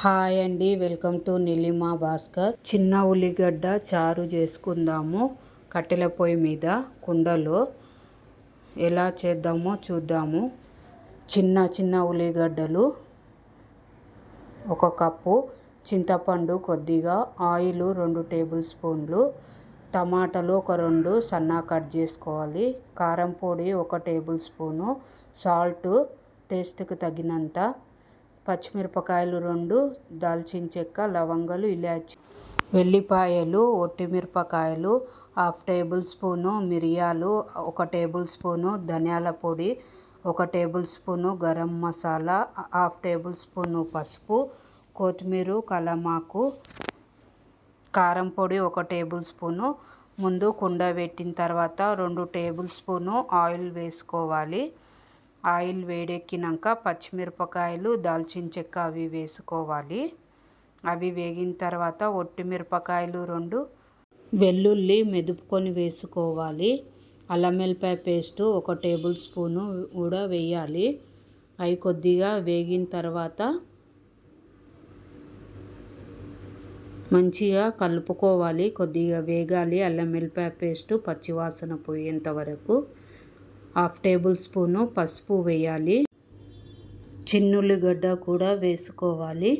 Hi అండి welcome to Nilima Bhaskar. చిన్న ఉల్లిగడ్డ చారు చేసుకుందాము. కట్టెల పొయ్యి మీద కుండలో ఎలా చేద్దామో చూద్దాము. చిన్న చిన్న ఉల్లిగడ్డలు ఒక కప్పు చింతపండు కొద్దిగా ఆయిల్ రెండు టేబుల్ స్పూన్లు టమాటాలు ఒక రెండు సన్నా కట్ చేసుకోవాలి. కారం పొడి ఒక టేబుల్ స్పూను సాల్ట్ టేస్ట్కి తగినంత పచ్చిమిరపకాయలు రెండు దాల్చిన చెక్క లవంగాలు ఇలాచి వెల్లిపాయలు ఒట్టిమిరపకాయలు హాఫ్ టేబుల్ స్పూను మిరియాలు ఒక టేబుల్ స్పూను ధనియాల పొడి ఒక tablespoon garam masala half tablespoon పసుపు కొత్తిమీర కలమాకు కారం పొడి ఒక టేబుల్ స్పూను. ముందు కుండ పెట్టిన తర్వాత రెండు టేబుల్ స్పూను ఆయిల్ వేసుకోవాలి. ఆయిల్ వేడెక్కినాక పచ్చిమిరపకాయలు దాల్చిన చెక్క అవి వేసుకోవాలి. అవి వేగిన తర్వాత ఒట్టి మిరపకాయలు రెండు వెల్లుల్లి మెదుపుకొని వేసుకోవాలి. అల్లం వెల్లిపాయ పేస్టు ఒక టేబుల్ స్పూను కూడా వేయాలి. అవి కొద్దిగా వేగిన తర్వాత మంచిగా కలుపుకోవాలి. కొద్దిగా వేగాలి. అల్లం వెల్లిపాయ పేస్టు పచ్చివాసన పోయేంత వరకు. హాఫ్ టేబుల్ స్పూను పసుపు వేయాలి. చిన్నుల్లిగడ్డ కూడా వేసుకోవాలి.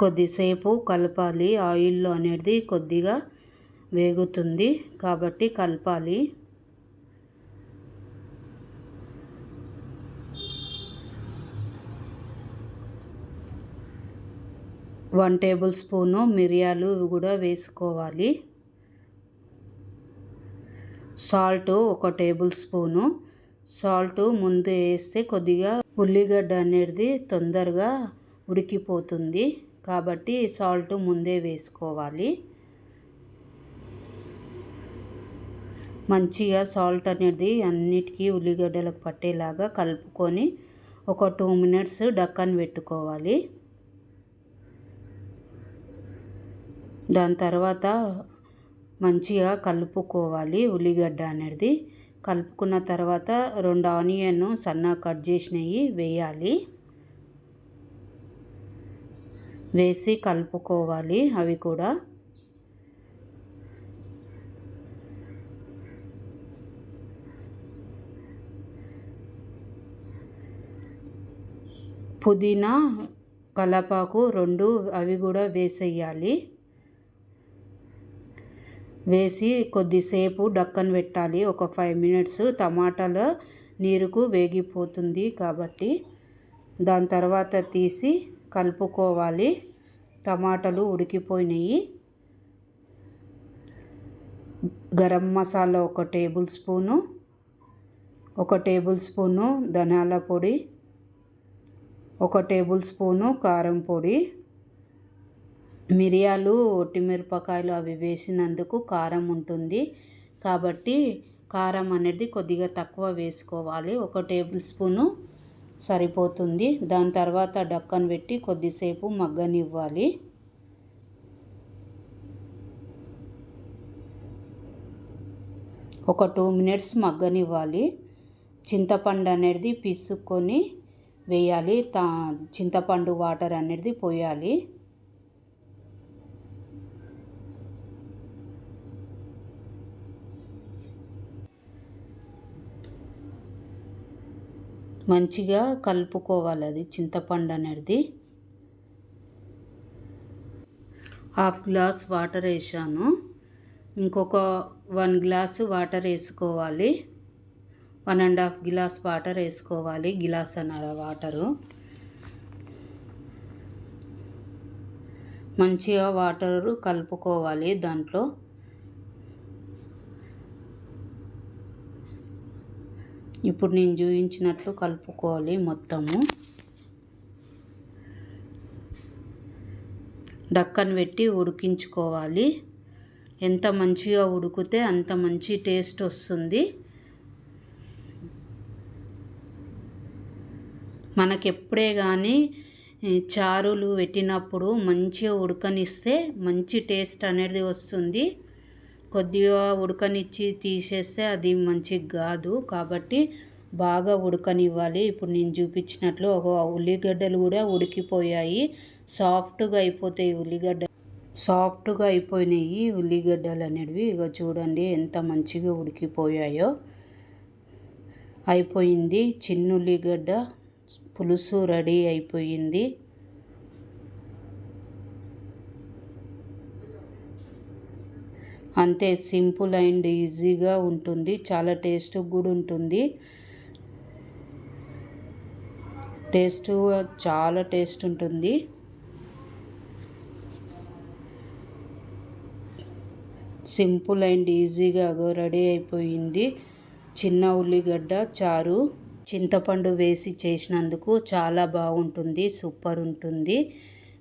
కొద్దిసేపు కలపాలి. ఆయిల్లో అనేది కొద్దిగా వేగుతుంది కాబట్టి కలపాలి. వన్ టేబుల్ స్పూను మిరియాలు కూడా వేసుకోవాలి. సాల్ట్ ఒక టేబుల్ స్పూను. సాల్ట్ ముందు వేస్తే కొద్దిగా ఉల్లిగడ్డ అనేది తొందరగా ఉడికిపోతుంది. కాబట్టి సాల్ట్ ముందే వేసుకోవాలి. మంచిగా సాల్ట్ అనేది అన్నిటికీ ఉల్లిగడ్డలకు పట్టేలాగా కలుపుకొని ఒక టూ మినిట్స్ డక్కన్ పెట్టుకోవాలి. దాని తర్వాత మంచిగా కలుపుకోవాలి ఉల్లిగడ్డ అనేది. కలుపుకున్న తర్వాత రెండు ఆనియన్ సన్నగా కట్ చేసినవి వేయాలి. వేసి కలుపుకోవాలి అవి కూడా. పుదీనా కలపాకు రెండు అవి కూడా వేసేయాలి. వేసి కొద్దిసేపు డక్కన్ పెట్టాలి. ఒక ఫైవ్ మినిట్స్ టమాటాల నీరుకు వేగిపోతుంది కాబట్టి దాని తర్వాత తీసి కలుపుకోవాలి. టమాటాలు ఉడికిపోయినాయి. గరం మసాలా ఒక టేబుల్ స్పూను ఒక టేబుల్ స్పూను ధనియాల పొడి ఒక టేబుల్ స్పూను కారం పొడి మిరియాలు ఒట్టిమిరపకాయలు అవి వేసినందుకు కారం ఉంటుంది. కాబట్టి కారం అనేది కొద్దిగా తక్కువ వేసుకోవాలి. ఒక టేబుల్ స్పూను సరిపోతుంది. దాని తర్వాత డక్కన్ పెట్టి కొద్దిసేపు మగ్గనివ్వాలి. ఒక టూ మినిట్స్ మగ్గనివ్వాలి. చింతపండు అనేది పిసుక్కొని వేయాలి. చింతపండు వాటర్ అనేది పోయాలి. మంచిగా కలుపుకోవాలి అది చింతపండు అనేది. హాఫ్ గ్లాస్ వాటర్ వేసాను. ఇంకొక వన్ గ్లాస్ వాటర్ వేసుకోవాలి. One and half glass water వేసుకోవాలి గిలాస్ అన్నర వాటరు. మంచిగా వాటర్ కలుపుకోవాలి దాంట్లో. ఇప్పుడు నేను చూపించినట్లు కలుపుకోవాలి మొత్తము. డక్కన్ పెట్టి ఉడికించుకోవాలి. ఎంత మంచిగా ఉడికితే అంత మంచి టేస్ట్ వస్తుంది. మనకి ఎప్పుడే కానీ చారులు పెట్టినప్పుడు మంచిగా ఉడకనిస్తే మంచి టేస్ట్ అనేది వస్తుంది. కొద్దిగా ఉడకనిచ్చి తీసేస్తే అది మంచిగా కాదు. కాబట్టి బాగా ఉడకనివ్వాలి. ఇప్పుడు నేను చూపించినట్లు ఒక ఉల్లిగడ్డలు కూడా ఉడికిపోయాయి. సాఫ్ట్గా అయిపోతాయి ఉల్లిగడ్డ. సాఫ్ట్గా అయిపోయినాయి ఉల్లిగడ్డలు అనేవి ఇక చూడండి ఎంత మంచిగా ఉడికిపోయాయో. అయిపోయింది. చిన్న ఉల్లిగడ్డ పులుసు రెడీ అయిపోయింది. అంతే సింపుల్ అండ్ ఈజీగా ఉంటుంది. చాలా టేస్ట్ కూడా ఉంటుంది. టేస్ట్ చాలా టేస్ట్ ఉంటుంది. సింపుల్ అండ్ ఈజీగా రెడీ అయిపోయింది. చిన్న ఉల్లిగడ్డ చారు చింతపండు వేసి చేసినందుకు చాలా బాగుంటుంది సూపర్ ఉంటుంది.